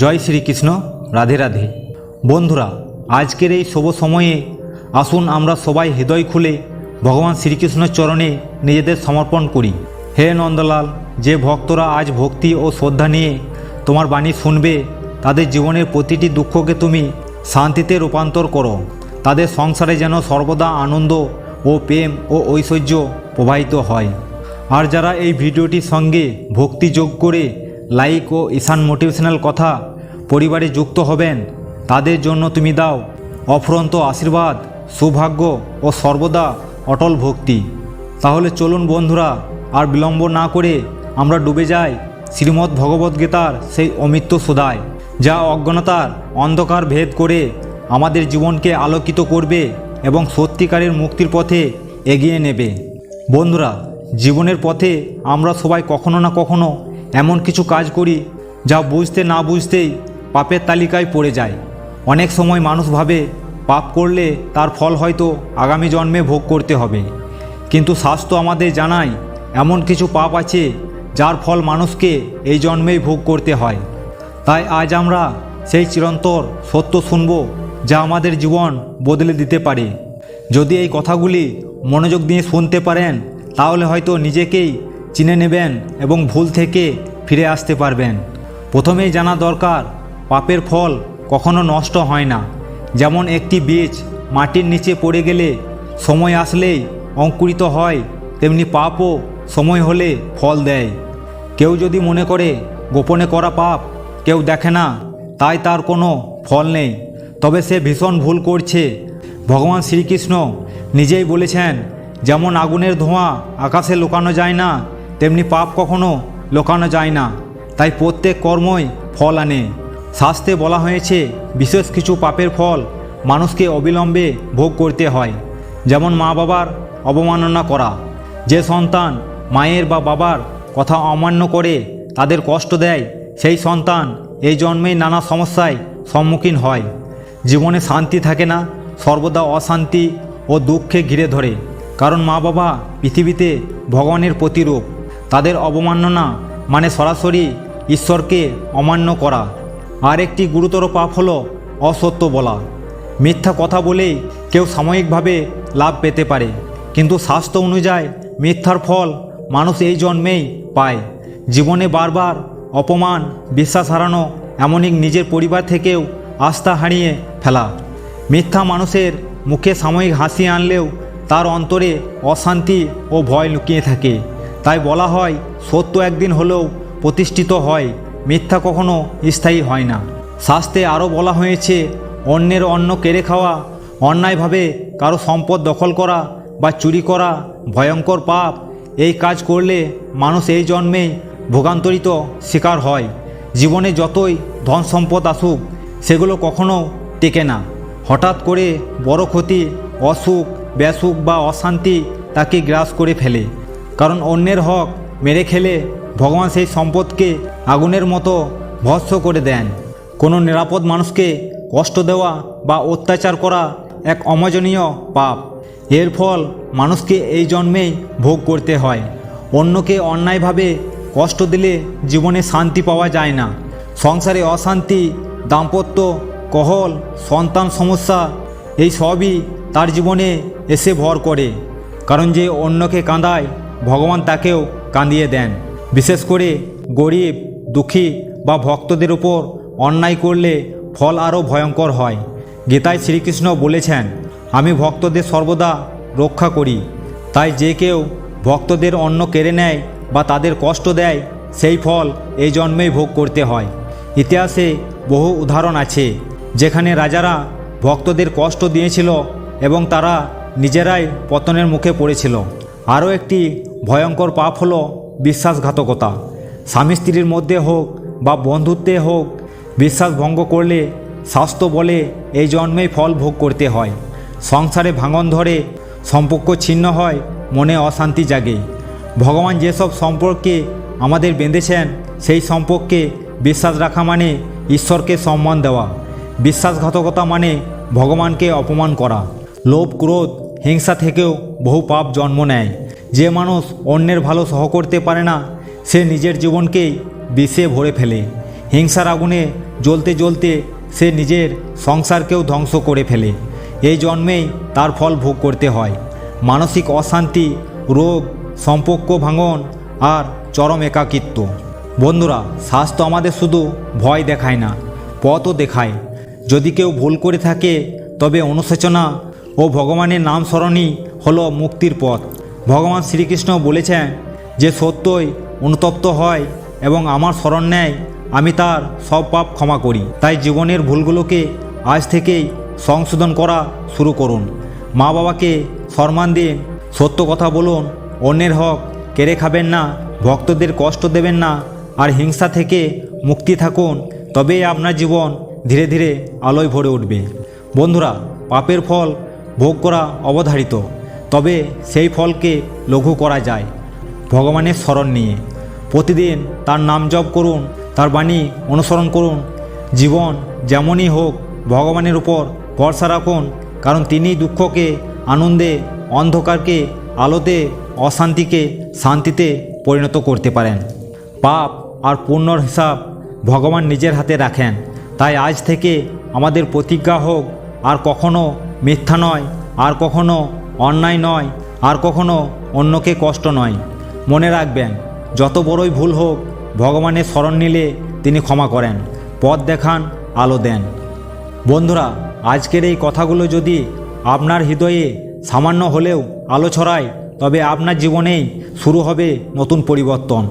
জয় শ্রীকৃষ্ণ, রাধে রাধে। বন্ধুরা, আজকের এই শুভ সময়ে আসুন আমরা সবাই হৃদয় খুলে ভগবান শ্রীকৃষ্ণের চরণে নিজেদের সমর্পণ করি। হে নন্দলাল, যে ভক্তরা আজ ভক্তি ও শ্রদ্ধা নিয়ে তোমার বাণী শুনবে, তাদের জীবনের প্রতিটি দুঃখকে তুমি শান্তিতে রূপান্তর করো। তাদের সংসারে যেন সর্বদা আনন্দ ও প্রেম ও ঐশ্বর্য প্রবাহিত হয়। আর যারা এই ভিডিওটির সঙ্গে ভক্তি যোগ করে লাইক ও ঈশান মোটিভেশনাল কথা পরিবারে যুক্ত হবেন, তাদের জন্য তুমি দাও অফরন্ত আশীর্বাদ, সৌভাগ্য ও সর্বদা অটল ভক্তি। তাহলে চলুন বন্ধুরা, আর বিলম্ব না করে আমরা ডুবে যাই শ্রীমদ্ ভগবদ্গীতার সেই অমিত্য সুদায়, যা অজ্ঞানতার অন্ধকার ভেদ করে আমাদের জীবনকে আলোকিত করবে এবং সত্যিকারের মুক্তির পথে এগিয়ে নেবে। বন্ধুরা, জীবনের পথে আমরা সবাই কখনো না কখনো এমন কিছু কাজ করি, যা বুঝতে না বুঝতেই পাপের তালিকায় পড়ে যায়। অনেক সময় মানুষ ভাবে, পাপ করলে তার ফল হয়তো আগামী জন্মে ভোগ করতে হবে। কিন্তু শাস্ত্র আমাদের জানায়, এমন কিছু পাপ আছে, যার ফল মানুষকে এই জন্মেই ভোগ করতে হয়। তাই আজ আমরা সেই চিরন্তর সত্য শুনব, যা আমাদের জীবন বদলে দিতে পারে। যদি এই কথাগুলি মনোযোগ দিয়ে শুনতে পারেন, তাহলে হয়তো নিজেকেই চিনে নেবেন এবং ভুল থেকে ফিরে আসতে পারবেন। প্রথমেই জানা দরকার, পাপের ফল কখনো নষ্ট হয় না। যেমন একটি বীজ মাটির নিচে পড়ে গেলে সময় আসলেই অঙ্কুরিত হয়, তেমনি পাপও সময় হলে ফল দেয়। কেউ যদি মনে করে, গোপনে করা পাপ কেউ দেখে না, তাই তার কোনো ফল নেই। তবে সে ভীষণ ভুল করছে। ভগবান শ্রীকৃষ্ণ নিজেই বলেছেন, যেমন আগুনের ধোঁয়া আকাশে লুকানো যায় না, তেমনি পাপ কখনো লুকানো যায় না। তাই প্রত্যেক কর্মই ফল আনে। শাস্ত্রে বলা হয়েছে, বিশেষ কিছু পাপের ফল মানুষকে অবিলম্বে ভোগ করতে হয়। যেমন মা বাবার অবমাননা করা। যে সন্তান মায়ের বা বাবার কথা অমান্য করে তাদের কষ্ট দেয়, সেই সন্তান এই জন্মেই নানা সমস্যায় সম্মুখীন হয়। জীবনে শান্তি থাকে না, সর্বদা অশান্তি ও দুঃখে ঘিরে ধরে। কারণ মা বাবা পৃথিবীতে ভগবানের প্রতিরূপ। তাদের অবমাননা মানে সরাসরি ঈশ্বরকে অমান্য করা। আর একটি গুরুতর পাপ হলো অসত্য বলা। মিথ্যা কথা বলেই কেউ সাময়িকভাবে লাভ পেতে পারে। কিন্তু স্বাস্থ্য অনুযায়ী মিথ্যার ফল মানুষ এই জন্মেই পায়। জীবনে বারবার অপমান, বিশ্বাস হারানো এমনই নিজের পরিবার থেকেও আস্থা হারিয়ে ফেলা। মিথ্যা মানুষের মুখে সাময়িক হাসি আনলেও তার অন্তরে অশান্তি ও ভয় লুকিয়ে থাকে। তাই বলা হয়, সত্য একদিন হলেও প্রতিষ্ঠিত হয়, মিথ্যা কখনো স্থায়ী হয় না। শাস্ত্রে আরও বলা হয়েছে, অন্যের অন্ন কেড়ে খাওয়া, অন্যায়ভাবে কারও সম্পদ দখল করা বা চুরি করা ভয়ঙ্কর পাপ, এই কাজ করলে মানুষ এই জন্মেই ভোগান্তরিত শিকার হয়। জীবনে যতই ধন সম্পদ আসুক, সেগুলো কখনো টেকে না। হঠাৎ করে বড় ক্ষতি, অসুখ ব্যাসুখ বা অশান্তি তাকে গ্রাস করে ফেলে। কারণ অন্যের হক মেরে খেলে ভগবান সেই সম্পদকে আগুনের মতো ভস্ম করে দেন। কোনো নিরাপদ মানুষকে কষ্ট দেওয়া বা অত্যাচার করা এক অমোজনীয় পাপ। এর ফল মানুষকে এই জন্মেই ভোগ করতে হয়। অন্যকে অন্যায়ভাবে কষ্ট দিলে জীবনে শান্তি পাওয়া যায় না। সংসারে অশান্তি, দাম্পত্য, কহল, সন্তান সমস্যা, এই সবই তার জীবনে এসে ভর করে। কারণ যে অন্যকে কাঁদায় ভগবান তাকেও কাঁদিয়ে দেন। বিশেষ করে গরিব, দুঃখী বা ভক্তদের উপর অন্যায় করলে ফল আরও ভয়ঙ্কর হয়। গীতায় শ্রীকৃষ্ণ বলেছেন, আমি ভক্তদের সর্বদা রক্ষা করি। তাই যে কেউ ভক্তদের অন্ন কেড়ে নেয় বা তাদের কষ্ট দেয়, সেই ফল এই জন্মেই ভোগ করতে হয়। ইতিহাসে বহু উদাহরণ আছে, যেখানে রাজারা ভক্তদের কষ্ট দিয়েছিল এবং তারা নিজেরাই পতনের মুখে পড়েছিল। আরও একটি ভয়ঙ্কর পাপ হলো বিশ্বাসঘাতকতা। স্বামী স্ত্রীর মধ্যে হোক বা বন্ধুত্বে হোক, বিশ্বাস ভঙ্গ করলে স্বাস্থ্য বলে এই জন্মেই ফল ভোগ করতে হয়। সংসারে ভাঙন ধরে সম্পর্ক ছিন্ন হয়, মনে অশান্তি জাগে। ভগবান যেসব সম্পর্কে আমাদের বেঁধেছেন, সেই সম্পর্কে বিশ্বাস রাখা মানে ঈশ্বরকে সম্মান দেওয়া। বিশ্বাসঘাতকতা মানে ভগবানকে অপমান করা। লোভ, ক্রোধ, হিংসা থেকেও বহু পাপ জন্ম নেয়। যে মানুষ অন্যের ভালো সহ করতে পারে না, সে নিজের জীবনকেই বিষে ভরে ফেলে। হিংসার আগুনে জ্বলতে জ্বলতে সে নিজের সংসারকেও ধ্বংস করে ফেলে। এই জন্মেই তার ফল ভোগ করতে হয়। মানসিক অশান্তি, রোগ, সম্পর্ক ভাঙন আর চরম একাকিত্ব। বন্ধুরা, স্বাস্থ্য আমাদের শুধু ভয় দেখায় না, পথও দেখায়। যদি কেউ ভুল করে থাকে, তবে অনুশোচনা ও ভগবানের নাম স্মরণই হলো মুক্তির পথ। ভগবান শ্রীকৃষ্ণ বলেছেন যে সত্যই অনুতপ্ত হয় এবং আমার স্মরণ নেয়, আমি তার সব পাপ ক্ষমা করি। তাই জীবনের ভুলগুলোকে আজ থেকেই সংশোধন করা শুরু করুন। মা বাবাকে সম্মান দিন সত্য কথা বলুন, অন্যের হক কেড়ে খাবেন না, ভক্তদের কষ্ট দেবেন না, আর হিংসা থেকে মুক্তি থাকুন, তবেই আপনার জীবন ধীরে ধীরে আলোয় ভরে উঠবে। বন্ধুরা, পাপের ফল ভোগ করা অবধারিত। তবে সেই ফলকে লঘু করা যায় ভগবানের স্মরণ নিয়ে। প্রতিদিন তার নাম জপ করুন, তার বাণী অনুসরণ করুন। জীবন যেমনই হোক ভগবানের উপর ভরসা রাখুন, কারণ তিনি দুঃখকে, আনন্দে, অন্ধকারকে, আলোতে, অশান্তিকে, শান্তিতে পরিণত করতে পারেন। পাপ আর পুণ্যর হিসাব ভগবান নিজের হাতে রাখেন। তাই আজ থেকে আমাদের প্রতিজ্ঞা হোক, আর কখনো মিথ্যা নয়, আর কখনো অন্যায় নয়, আর কখনো অন্যকে কষ্ট নয়। মনে রাখবেন, যত বড়ই ভুল হোক, ভগবানের স্মরণ নিলে তিনি ক্ষমা করেন, পথ দেখান, আলো দেন। বন্ধুরা, আজকের এই কথাগুলো যদি আপনার হৃদয়ে সামান্য হলেও আলো ছড়ায়, তবে আপনার জীবনেই শুরু হবে নতুন পরিবর্তন।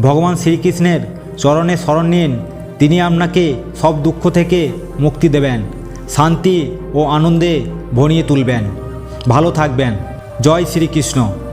ভগবান শ্রীকৃষ্ণের চরণে স্মরণ নিন, তিনি আপনাকে সব দুঃখ থেকে মুক্তি দেবেন, শান্তি ও আনন্দে ভনিয়ে তুলবেন। ভালো থাকবেন। জয় শ্রীকৃষ্ণ।